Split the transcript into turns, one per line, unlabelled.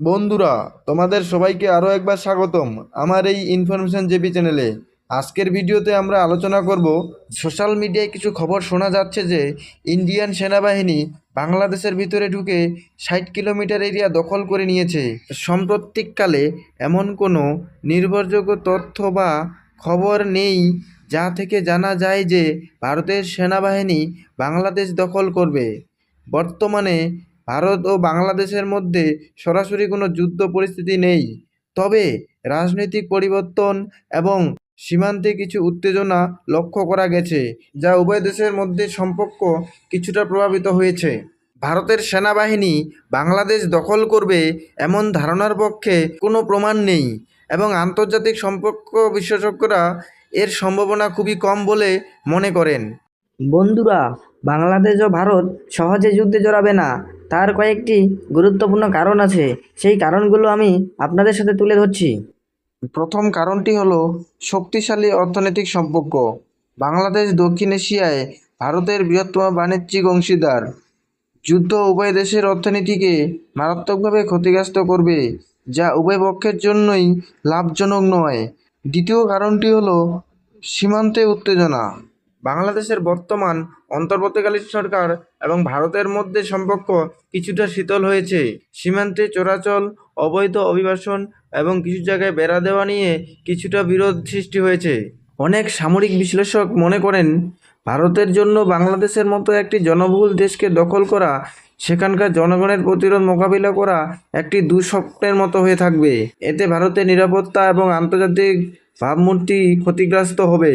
বন্ধুরা, তোমাদের সবাইকে আরও একবার স্বাগতম আমার এই ইনফরমেশন জেপি চ্যানেলে আজকের ভিডিওতে আমরা আলোচনা করব সোশ্যাল মিডিয়ায় কিছু খবর শোনা যাচ্ছে যে ইন্ডিয়ান সেনাবাহিনী বাংলাদেশের ভিতরে ঢুকে ষাট কিলোমিটার এরিয়া দখল করে নিয়েছে। সাম্প্রতিককালে এমন কোনো নির্ভরযোগ্য তথ্য বা খবর নেই যা থেকে জানা যায় যে, ভারতের সেনাবাহিনী বাংলাদেশ দখল করবে। বর্তমানে ভারত ও বাংলাদেশের মধ্যে সরাসরি কোনো যুদ্ধ পরিস্থিতি নেই। তবে রাজনৈতিক পরিবর্তন এবং সীমান্তে কিছু উত্তেজনা লক্ষ্য করা গেছে, যা উভয় দেশের মধ্যে সম্পর্ক কিছুটা প্রভাবিত হয়েছে। ভারতের সেনাবাহিনী বাংলাদেশ দখল করবে এমন ধারণার পক্ষে কোনো প্রমাণ নেই এবং আন্তর্জাতিক সম্পর্ক বিশেষজ্ঞরা এর সম্ভাবনা খুবই কম বলে মনে করেন।
বন্ধুরা বাংলাদেশ ও ভারত সহজে যুদ্ধে জড়াবে না। তার কয়েকটি গুরুত্বপূর্ণ কারণ আছে। সেই কারণগুলো আমি আপনাদের সাথে তুলে ধরছি।
প্রথম কারণটি হলো শক্তিশালী অর্থনৈতিক সম্পর্ক। বাংলাদেশ দক্ষিণ এশিয়ায় ভারতের বৃহত্তম বাণিজ্যিক অংশীদার। যুদ্ধ উভয় দেশের অর্থনীতিকে মারাত্মকভাবে ক্ষতিগ্রস্ত করবে, যা উভয় পক্ষের জন্যই লাভজনক নয়। দ্বিতীয় কারণটি হলো সীমান্তে উত্তেজনা। বাংলাদেশের বর্তমান অন্তর্বর্তীকালীন সরকার এবং ভারতের মধ্যে সম্পর্ক কিছুটা শীতল হয়েছে। সীমান্তে চোরাচল, অবৈধ অভিবাসন এবং কিছু জায়গায় বেড়া দেওয়া নিয়ে কিছুটা বিরোধ সৃষ্টি হয়েছে। অনেক সামরিক বিশ্লেষক মনে করেন, ভারতের জন্য বাংলাদেশের মতো একটি জনবহুল দেশকে দখল করা, সেখানকার জনগণের প্রতিরোধ মোকাবিলা করা একটি দুঃস্বপ্নের মতো হয়ে থাকবে। এতে ভারতের নিরাপত্তা এবং আন্তর্জাতিক ভাবমূর্তি ক্ষতিগ্রস্ত হবে।